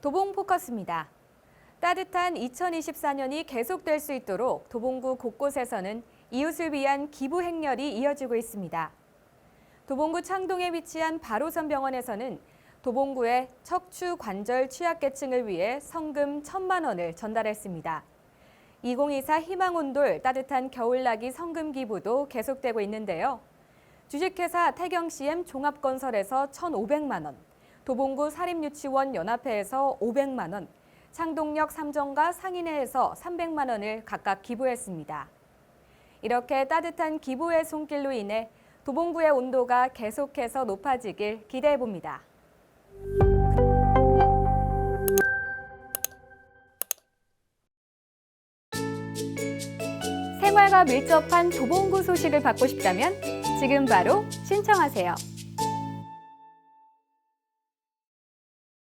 도봉 포커스입니다. 따뜻한 2024년이 계속될 수 있도록 도봉구 곳곳에서는 이웃을 위한 기부 행렬이 이어지고 있습니다. 도봉구 창동에 위치한 바로선 병원에서는 도봉구의 척추 관절 취약계층을 위해 성금 1천만 원을 전달했습니다. 2024 희망온돌 따뜻한 겨울나기 성금 기부도 계속되고 있는데요. 주식회사 태경 CM 종합건설에서 1,500만 원, 도봉구 사립유치원 연합회에서 500만 원, 창동역 삼정가 상인회에서 300만 원을 각각 기부했습니다. 이렇게 따뜻한 기부의 손길로 인해 도봉구의 온도가 계속해서 높아지길 기대해 봅니다. 생활과 밀접한 도봉구 소식을 받고 싶다면 지금 바로 신청하세요.